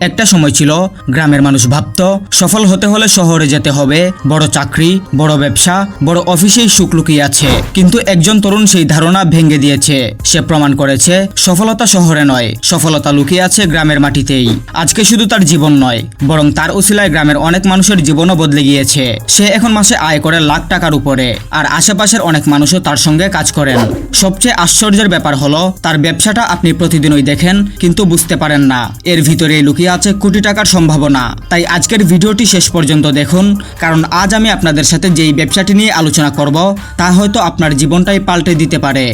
একটা সময় ছিল গ্রামের মানুষ ভাবত, সফল হতে হলে শহরে যেতে হবে, বড় চাকরি, বড় ব্যবসা, বড় অফিসেই সুখ লুকিয়ে আছে। কিন্তু একজন তরুণ সেই ধারণা ভেঙে দিয়েছে। সে প্রমাণ করেছে, সফলতা শহরে নয়, সফলতা লুকিয়ে আছে গ্রামের মাটিতেই। আজকে শুধু তার জীবন নয়, বরং তার উসিলায় গ্রামের অনেক মানুষের জীবনও বদলে গিয়েছে। সে এখন মাসে আয় করে লাখ টাকার উপরে, আর আশেপাশের অনেক মানুষও তার সঙ্গে কাজ করেন। সবচেয়ে আশ্চর্যের ব্যাপার হলো, তার ব্যবসাটা আপনি প্রতিদিনই দেখেন, কিন্তু বুঝতে পারেন না। এর ভিতরে লুকিয়ে আছে কোটি টাকার সম্ভাবনা। তাই আজকের ভিডিওটি শেষ পর্যন্ত দেখুন, কারণ আজ আমি আপনাদের সাথে যেই ব্যবসাটি নিয়ে আলোচনা করব, তা হয়তো আপনার জীবনটাই পাল্টে দিতে পারে।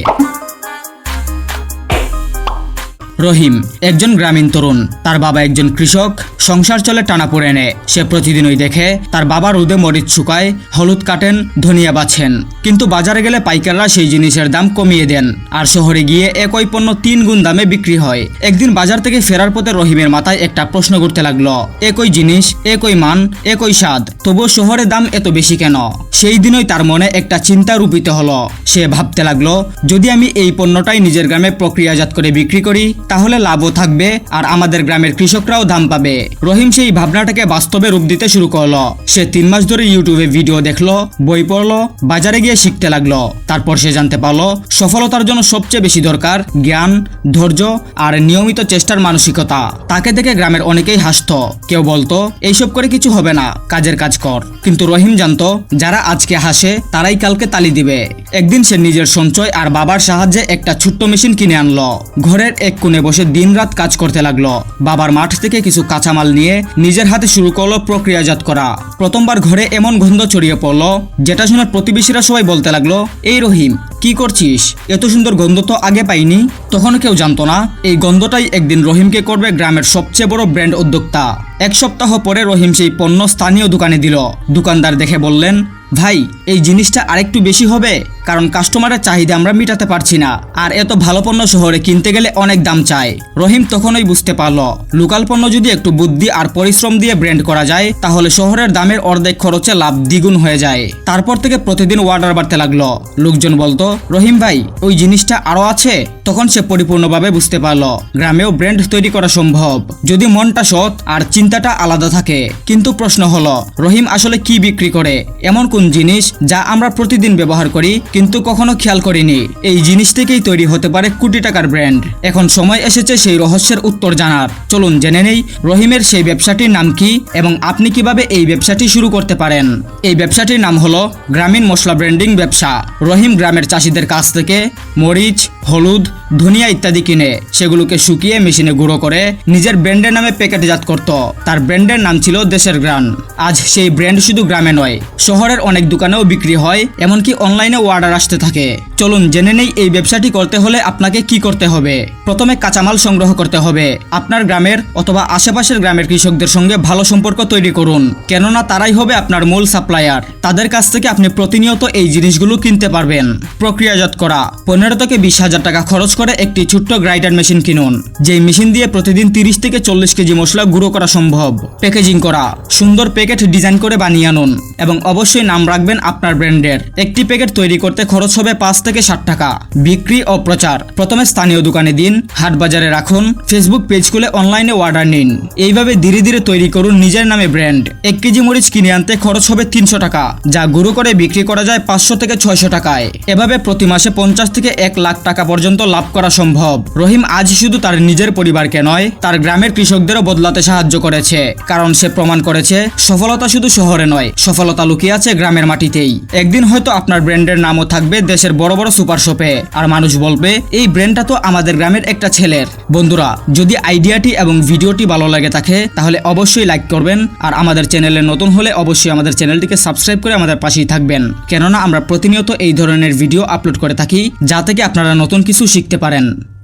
রহিম, একজন গ্রামীণ তরুণ। তার বাবা একজন কৃষক। সংসার চলে টানা পড়ে নে সে প্রতিদিনই দেখে, তার বাবা রোদে মরিচ শুকায়, হলুদ কাটেন, ধনিয়া বাছেন কিন্তু বাজারে গেলে পাইকাররা সেই জিনিসের দাম কমিয়ে দেন। আর শহরে গিয়ে একই পণ্য তিন গুণ দামে বিক্রি হয়। একদিন বাজার থেকে ফেরার পথে রহিমের মাথায় একটা প্রশ্ন করতে লাগল। একই জিনিস, একই মান, একই স্বাদ, তবুও শহরে দাম এত বেশি কেন? সেই দিনই তার মনে একটা চিন্তা রূপিত হলো। সে ভাবতে লাগল, যদি আমি এই পণ্যটাই নিজের গ্রামে প্রক্রিয়াজাত করে বিক্রি করি তাহলে লাভও থাকবে আর আমাদের গ্রামের কৃষকরাও দাম পাবে। রহিম সেই ভাবনাটাকে বাস্তবে রূপ দিতে শুরু করল। সে তিন মাস ধরে ইউটিউবে ভিডিও দেখল, বই পড়ল, বাজারে গিয়ে শিখতে লাগল। তারপর সে জানতে পারল, সফলতার জন্য সবচেয়ে বেশি দরকার জ্ঞান, ধৈর্য আর নিয়মিত চেষ্টার মানসিকতা। তাকে দেখে গ্রামের অনেকেই হাসতো। কেউ বলতো, এইসব করে কিছু হবে না, কাজের কাজ কর। কিন্তু রহিম জানতো, যারা আজকে হাসে, তারাই কালকে তালি দিবে। একদিন সে নিজের সঞ্চয় আর বাবার সাহায্যে একটা ছোট্ট মেশিন কিনে আনলো। ঘরের এক কোণে বসে দিনরাত কাজ করতে লাগল। বাবার মাঠ থেকে কিছু কাঁচামাল নিয়ে নিজের হাতে শুরু করল প্রক্রিয়াজাত করা। প্রথমবার ঘরে এমন গন্ধ ছড়িয়ে পড়ল, যেটা শোনার প্রতিবেশীরা সবাই বলতে লাগল, এই রহিম, কি করছিস? এত সুন্দর গন্ধ তো আগে পাইনি। তখন কেউ জানতো না, এই গন্ধটাই একদিন রহিমকে করবে গ্রামের সবচেয়ে বড় ব্র্যান্ড উদ্যোক্তা। এক সপ্তাহ পরে রহিম সেই পণ্য স্থানীয় দোকানে দিল। দোকানদার দেখে বললেন ভাই, এই জিনিসটা আরেকটু বেশি হবে, কারণ কাস্টমারের চাহিদা আমরা মেটাতে পারছি না। আর এত ভালো পণ্য শহরে কিনতে গেলে অনেক দাম চায়। রহিম তখনই বুঝতে পারল লোকাল পণ্য যদি একটু বুদ্ধি আর পরিশ্রম দিয়ে ব্র্যান্ড করা যায়, তাহলে শহরের দামের অর্ধেক খরচে লাভ দ্বিগুণ হয়ে যায়। তারপর থেকে প্রতিদিন অর্ডার বাড়তে লাগল। লোকজন বলতো, রহিম ভাই, ওই জিনিসটা আরও আছে? তখন সে পরিপূর্ণভাবে বুঝতে পারল, গ্রামেও ব্র্যান্ড তৈরি করা সম্ভব। যদি মনটা সৎ আর চিন্তাটা আলাদা থাকে। কিন্তু প্রশ্ন হলো, রহিম আসলে কি বিক্রি করে? এমন কোন জিনিস যা আমরা প্রতিদিন ব্যবহার করি, কিন্তু কখনো খেয়াল করিনি? এই জিনিস থেকেই তৈরি হতে পারে কোটি টাকার ব্র্যান্ড। এখন সময় এসেছে সেই রহস্যের উত্তর জানার। চলুন জেনে নেই, রহিমের সেই ব্যবসাটির নাম কি এবং আপনি কীভাবে এই ব্যবসাটি শুরু করতে পারেন? এই ব্যবসাটির নাম হলো গ্রামীণ মশলা ব্র্যান্ডিং ব্যবসা। রহিম গ্রামের চাষিদের কাছ থেকে মরিচ হলুদ ধনিয়া ইত্যাদি কিনে সেগুলোকে শুকিয়ে মেশিনে গুঁড়ো করে নিজের ব্র্যান্ডের নামে প্যাকেটজাত করত। তার ব্র্যান্ডের নাম ছিল দেশের গ্রান। আজ সেই ব্র্যান্ড শুধু গ্রামে নয়, শহরের অনেক দোকানেও বিক্রি হয়, এমনকি অনলাইনে অর্ডার আসতে থাকে। চলুন জেনে নেই এই ব্যবসাটি করতে হলে আপনাকে কি করতে হবে। প্রথমে কাঁচামাল সংগ্রহ করতে হবে। আপনার গ্রামের অথবা আশেপাশের গ্রামের কৃষকদের সঙ্গে ভালো সম্পর্ক তৈরি করুন। কেননা তারাই হবে আপনার মূল সাপ্লায়ার তাদের কাছ থেকে আপনি প্রতিনিয়ত এই জিনিসগুলো কিনতে পারবেন। প্রক্রিয়াজাত করা, পনেরো থেকে বিশ হাজার টাকা খরচ করে একটি ছোট্ট গ্রাইডার মেশিন কিনুন। যেই মেশিন দিয়ে প্রতিদিন তিরিশ থেকে চল্লিশ কেজি মশলা গুঁড়ো করা সম্ভব। প্যাকেজিং করা, সুন্দর প্যাকেট ডিজাইন করে বানিয়ে আনুন এবং অবশ্যই নাম রাখবেন আপনার ব্র্যান্ডের। একটি প্যাকেট তৈরি করতে খরচ হবে পাঁচ থেকে ষাট টাকা। বিক্রি ও প্রচার, প্রথমে স্থানীয় দোকানে দিন, হাট বাজারে রাখুন, ফেসবুক পেজ খুলে অনলাইনে অর্ডার নিন। এইভাবে ধীরে ধীরে তৈরি করুন নিজের নামে ব্র্যান্ড। এক কেজি মরিচ কিনে আনতে খরচ হবে তিনশো টাকা, যা গুঁড়ো করে বিক্রি করা যায় পাঁচশো থেকে ছয়শো টাকায়। এভাবে প্রতি মাসে পঞ্চাশ থেকে এক লাখ টাকা পর্যন্ত লাভ করা সম্ভব। রহিম আজ শুধু তার নিজের পরিবারকে নয়, তার গ্রামের কৃষকদেরও বদলাতে সাহায্য করেছে। কারণ সে প্রমাণ করেছে, সফলতা শুধু শহরে নয়, সফলতা লুকিয়ে আছে গ্রামের মাটিতেই। একদিন হয়তো আপনার ব্র্যান্ডের নামও থাকবে দেশের বড় বড় সুপার শপে। আর মানুষ বলবে, এই ব্র্যান্ডটা তো আমাদের গ্রামের একটা ছেলের। বন্ধুরা, যদি আইডিয়াটি এবং ভিডিওটি ভালো লাগে থাকে, তাহলে অবশ্যই লাইক করবেন। আর আমাদের চ্যানেলে নতুন হলে অবশ্যই আমাদের চ্যানেলটিকে সাবস্ক্রাইব করে আমাদের পাশেই থাকবেন। কেননা আমরা প্রতিনিয়ত এই ধরনের ভিডিও আপলোড করে থাকি, যা থেকে আপনারা নতুন কিছু শিখতে পারেন।